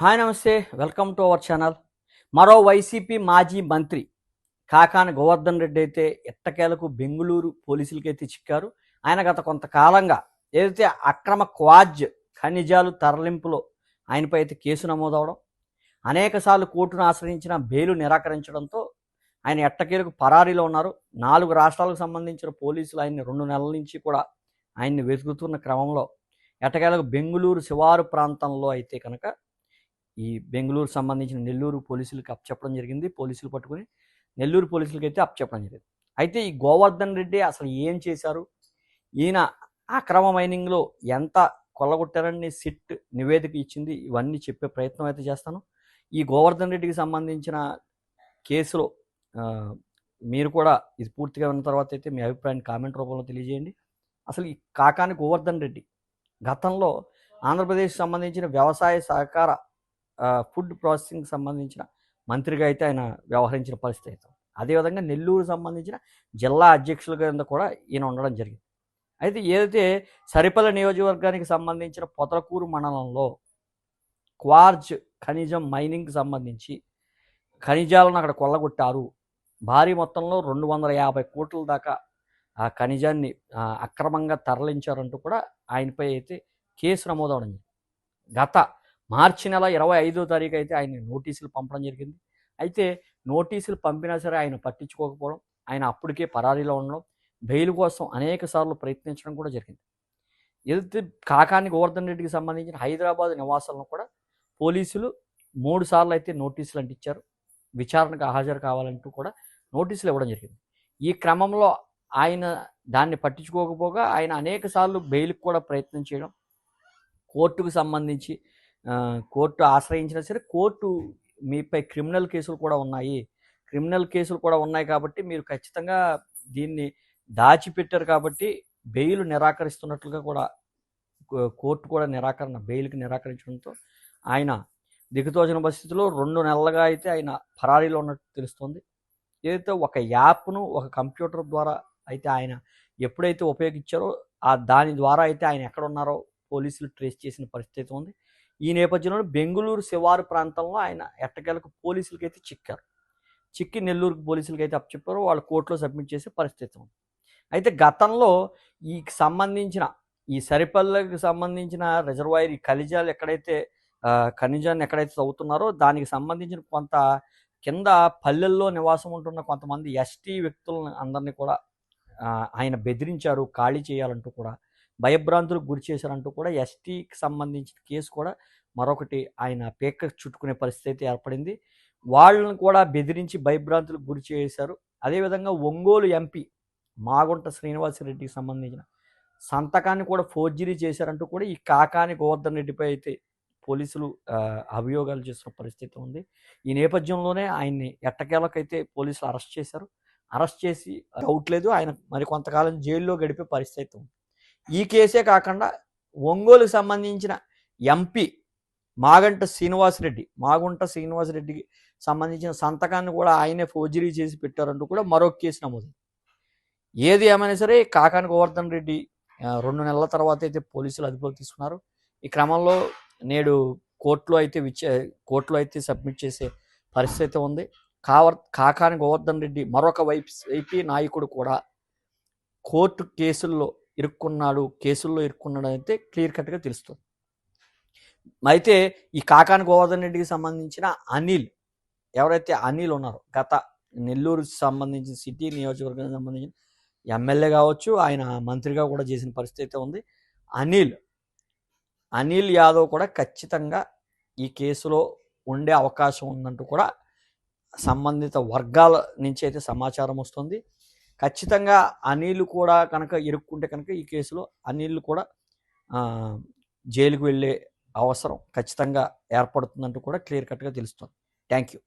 Hi నమస్తే welcome to our channel. మరో YCP మాజీ మంత్రి కాకాని గోవర్ధన్ రెడ్డి అయితే ఎట్టకేలకు బెంగుళూరు పోలీసులకైతే చిక్కారు. ఆయన గత కొంతకాలంగా ఏదైతే అక్రమ క్వాజ్ ఖనిజాలు తరలింపులో ఆయనపై అయితే కేసు నమోదవడం అనేకసార్లు కోర్టును ఆశ్రయించిన బెయిలు నిరాకరించడంతో ఆయన ఎట్టకేలకు పరారీలో ఉన్నారు. నాలుగు రాష్ట్రాలకు సంబంధించిన పోలీసులు ఆయన్ని రెండు నెలల నుంచి కూడా ఆయన్ని వెతుకుతున్న క్రమంలో ఎట్టకేలకు బెంగుళూరు శివారు ప్రాంతంలో అయితే కనుక ఈ బెంగళూరు సంబంధించిన నెల్లూరు పోలీసులకు అప్పచెప్పడం జరిగింది. పోలీసులు పట్టుకుని నెల్లూరు పోలీసులకి అయితే అప్పచెప్పడం జరిగింది. అయితే ఈ గోవర్ధన్ రెడ్డి అసలు ఏం చేశారు? ఈయన అక్రమ మైనింగ్లో ఎంత కొల్లగొట్టారని సిట్ నివేదిక ఇచ్చింది. ఇవన్నీ చెప్పే ప్రయత్నం అయితే చేస్తాను. ఈ గోవర్ధన్ రెడ్డికి సంబంధించిన కేసులో మీరు కూడా ఇది పూర్తిగా విన్న తర్వాత అయితే మీ అభిప్రాయాన్ని కామెంట్ రూపంలో తెలియజేయండి. అసలు ఈ కాకాని గోవర్ధన్ రెడ్డి గతంలో ఆంధ్రప్రదేశ్ సంబంధించిన వ్యవసాయ సహకార ఫుడ్ ప్రాసెసింగ్ సంబంధించిన మంత్రిగా అయితే ఆయన వ్యవహరించిన పరిస్థితి అయితే అదేవిధంగా నెల్లూరు సంబంధించిన జిల్లా అధ్యక్షుల కింద కూడా ఈయన ఉండడం జరిగింది. అయితే ఏదైతే సరిపల్ల నియోజకవర్గానికి సంబంధించిన పొదలకూరు మండలంలో క్వార్జ్ ఖనిజం మైనింగ్కి సంబంధించి ఖనిజాలను అక్కడ కొల్లగొట్టారు. భారీ మొత్తంలో రెండు వందల యాభై కోట్ల దాకా ఆ ఖనిజాన్ని అక్రమంగా తరలించారంటూ కూడా ఆయనపై అయితే కేసు నమోదవడం జరిగింది. గత మార్చి నెల ఇరవై ఐదో తారీఖు అయితే ఆయన నోటీసులు పంపడం జరిగింది. అయితే నోటీసులు పంపినా సరే ఆయన పట్టించుకోకపోవడం ఆయన అప్పటికే పరారీలో ఉండడం బెయిల్ కోసం అనేక సార్లు ప్రయత్నించడం కూడా జరిగింది. ఎదుటి కాకాని గోవర్ధన్ రెడ్డికి సంబంధించిన హైదరాబాద్ నివాసాలను కూడా పోలీసులు మూడు సార్లు అయితే నోటీసులు అంటించారు విచారణకు హాజరు కావాలంటూ కూడా నోటీసులు ఇవ్వడం జరిగింది. ఈ క్రమంలో ఆయన దాన్ని పట్టించుకోకపోగా ఆయన అనేక సార్లు బెయిల్కి కూడా ప్రయత్నం చేయడం కోర్టుకు సంబంధించి కోర్టు ఆశ్రయించినా సరే కోర్టు మీపై క్రిమినల్ కేసులు కూడా ఉన్నాయి. క్రిమినల్ కేసులు కూడా ఉన్నాయి కాబట్టి మీరు ఖచ్చితంగా దీన్ని దాచిపెట్టారు కాబట్టి బెయిల్ నిరాకరిస్తున్నట్లుగా కూడా కోర్టు కూడా నిరాకరణ బెయిల్కి నిరాకరించడంతో ఆయన దిగుతోచిన పరిస్థితిలో రెండు నెలలుగా అయితే ఆయన పరారీలో ఉన్నట్టు తెలుస్తుంది. ఏదైతే ఒక యాప్ను ఒక కంప్యూటర్ ద్వారా అయితే ఆయన ఎప్పుడైతే ఉపయోగించారో ఆ దాని ద్వారా అయితే ఆయన ఎక్కడ ఉన్నారో పోలీసులు ట్రేస్ చేసిన పరిస్థితి ఉంది. ఈ నేపథ్యంలో బెంగళూరు శివారు ప్రాంతంలో ఆయన ఎట్టకేలకు పోలీసులకి అయితే చిక్కారు. చిక్కి నెల్లూరు పోలీసులకి అయితే అప్పచెప్పారు. వాళ్ళు కోర్టులో సబ్మిట్ చేసే పరిస్థితి ఉంది. అయితే గతంలో ఈ సంబంధించిన ఈ సరిపల్లకి సంబంధించిన రిజర్వాయర్ ఈ ఖనిజాలు ఎక్కడైతే ఖనిజాన్ని ఎక్కడైతే చదువుతున్నారో దానికి సంబంధించిన కొంత కింద పల్లెల్లో నివాసం ఉంటున్న కొంతమంది ఎస్టీ వ్యక్తులను అందరినీ కూడా ఆయన బెదిరించారు ఖాళీ చేయాలంటూ కూడా భయభ్రాంతులకు గురి చేశారంటూ కూడా ఎస్టీకి సంబంధించిన కేసు కూడా మరొకటి ఆయన పేక చుట్టుకునే పరిస్థితి ఏర్పడింది. వాళ్ళని కూడా బెదిరించి భయభ్రాంతులకు గురి చేశారు. అదేవిధంగా ఒంగోలు ఎంపీ మాగుంట శ్రీనివాసరెడ్డికి సంబంధించిన సంతకాన్ని కూడా ఫోర్జరీ చేశారంటూ కూడా ఈ కాకాని గోవర్ధన్ రెడ్డిపై అయితే పోలీసులు అభియోగాలు చేసిన పరిస్థితి ఉంది. ఈ నేపథ్యంలోనే ఆయన్ని ఎట్టకేలకైతే పోలీసులు అరెస్ట్ చేశారు. అరెస్ట్ చేసి డౌట్ లేదు. ఆయన మరి కొంతకాలం జైల్లో గడిపే పరిస్థితి ఉంది. ఈ కేసే కాకుండా ఒంగోలుకు సంబంధించిన ఎంపీ మాగంట శ్రీనివాసరెడ్డి మాగుంట శ్రీనివాసరెడ్డికి సంబంధించిన సంతకాన్ని కూడా ఆయనే ఫోర్జరీ చేసి పెట్టారంటూ కూడా మరో కేసు నమోదు ఏది ఏమైనా సరే కాకాని గోవర్ధన్ రెడ్డి రెండు నెలల తర్వాత అయితే పోలీసులు అదుపులోకి తీసుకున్నారు. ఈ క్రమంలో నేడు కోర్టులో అయితే విచ్చే కోర్టులో అయితే సబ్మిట్ చేసే పరిస్థితి అయితే ఉంది. కావర్ కాకాని గోవర్ధన్ రెడ్డి మరొక వైపు వైపీ నాయకుడు కూడా కోర్టు కేసుల్లో ఇరుక్కున్నాడు కేసుల్లో ఇరుక్కున్నాడు అయితే క్లియర్ కట్గా తెలుస్తుంది. అయితే ఈ కాకాని గోవర్ధన్ రెడ్డికి సంబంధించిన అనిల్ ఎవరైతే అనిల్ ఉన్నారో గత నెల్లూరు సంబంధించిన సిటీ నియోజకవర్గానికి సంబంధించిన ఎమ్మెల్యే కావచ్చు ఆయన మంత్రిగా కూడా చేసిన పరిస్థితి అయితే ఉంది. అనిల్ అనిల్ యాదవ్ కూడా ఖచ్చితంగా ఈ కేసులో ఉండే అవకాశం ఉందంటూ కూడా సంబంధిత వర్గాల నుంచి అయితే సమాచారం వస్తుంది. ఖచ్చితంగా అనిల్ కూడా కనుక ఇరుక్కుంటే కనుక ఈ కేసులో అనిల్ కూడా జైలుకు వెళ్ళే అవసరం ఖచ్చితంగా ఏర్పడుతుందంటూ కూడా క్లియర్ కట్గా తెలుస్తుంది. Thank you.